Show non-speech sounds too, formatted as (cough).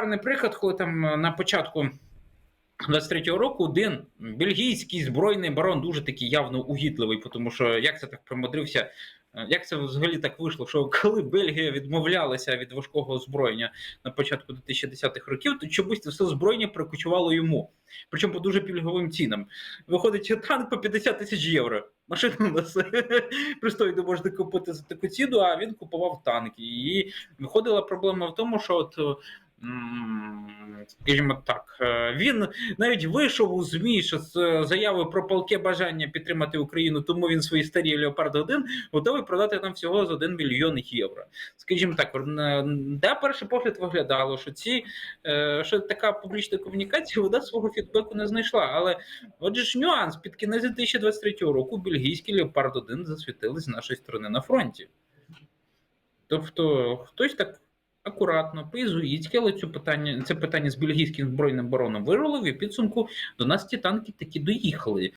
гарний приклад, коли там е, на початку 23-го року один бельгійський збройний барон дуже такий явно угідливий, тому що як це так примудрився. е, Як це взагалі так вийшло? Що коли Бельгія відмовлялася від важкого озброєння на початку 2010-х років, то чомусь це все озброєння прикочувало йому. Причому по дуже пільговим цінам. Виходить танк по 50 тисяч євро. Машину у нас (laughs) пристойно можна купити за таку ціну, а він купував танки. І виходила проблема в тому, що от. Скажімо так, е, він навіть вийшов у ЗМІ що з е, заявою про палке бажання підтримати Україну, тому він свої старі Леопард 1 готовий продати нам всього за 1 мільйон євро. Скажімо так, на де перший погляд виглядало, що ці е, що така публічна комунікація вона свого фідбеку не знайшла. Але отже ж нюанс під кінець 2023 року бельгійський Леопард 1 засвітили з нашої сторони на фронті. Тобто хтось так акуратно, по-ізуїцьки, але цю питання, це питання з бельгійським збройним бароном вирулив, і підсумку до нас ті танки таки доїхали.